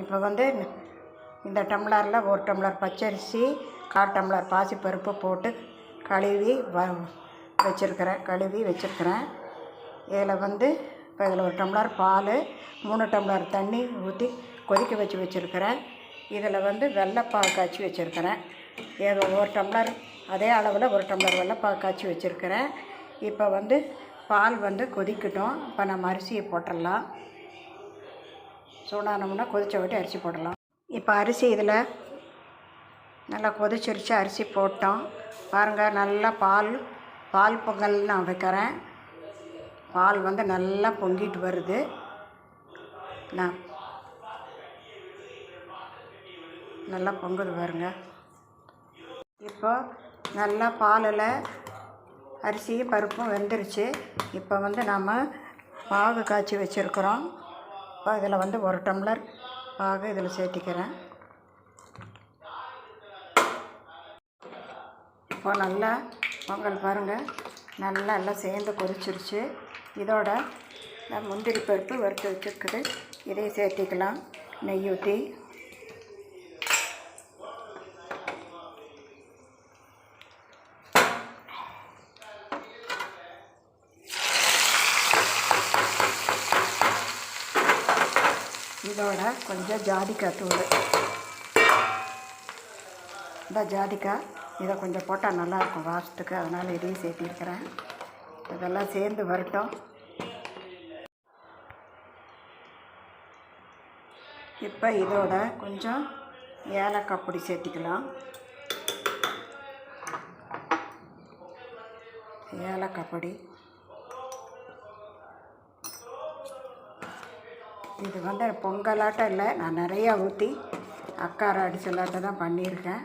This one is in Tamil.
இப்போ வந்து இந்த டம்ளரில் ஒரு டம்ளர் பச்சரிசி கால் டம்ளர் பாசிப்பருப்பு போட்டு கழுவி வ வச்சுருக்கிறேன் கழுவி வச்சுருக்கிறேன். இதில் வந்து இப்போ இதில் ஒரு டம்ளர் பால் மூணு டம்ளர் தண்ணி ஊற்றி கொதிக்க வச்சு வச்சுருக்கிறேன். இதில் வந்து வெள்ளைப்பால் காய்ச்சி வச்சுருக்கிறேன். ஏதோ ஒரு டம்ளர் அதே அளவில் ஒரு டம்ளர் வெள்ளைப்பால் காய்ச்சி வச்சுருக்கிறேன். இப்போ வந்து பால் வந்து கொதிக்கட்டும். இப்போ நம்ம அரிசியை போட்டுடலாம். சூடானோம்னா கொதிச்ச விட்டு அரிசி போடலாம். இப்போ அரிசி இதில் நல்லா கொதிச்சிருச்சு அரிசி போட்டோம். பாருங்கள் நல்லா பால் பால் பொங்கல் நான் வைக்கிறேன். பால் வந்து நல்லா பொங்கிட்டு வருது. நான் நல்லா பொங்குது பாருங்க. இப்போ நல்லா பாலில் அரிசியும் பருப்பும் வெந்துருச்சு. இப்போ வந்து நாம் பாகு காய்ச்சி வச்சுருக்குறோம். இப்போ இதில் வந்து ஒரு டம்ளர் பாகு இதில் சேர்த்திக்கிறேன். இப்போ நல்லா பொங்கல் பாருங்கள் நல்லா எல்லாம் சேர்ந்து கொதிச்சிருச்சு. இதோட நான் முந்திரி பருப்பு வறுத்து வச்சுருக்குது. இதையும் சேர்த்திக்கலாம். நெய் ஊற்றி இதோட கொஞ்சம் ஜாதிக்காய் தூள். இந்த ஜாதிக்காய் இதை கொஞ்சம் போட்டால் நல்லாயிருக்கும் வாசத்துக்கு. அதனால் இதையும் சேர்த்திருக்கிறேன். இதெல்லாம் சேர்ந்து வரட்டும். இப்போ இதோட கொஞ்சம் ஏலக்காய் பொடி சேர்த்திக்கலாம். ஏலக்காய் பொடி. இது வந்து பொங்கலாட்டம் இல்லை. நான் நிறையா ஊற்றி அக்கார அடிச்சலாட்டம் தான் பண்ணியிருக்கேன்.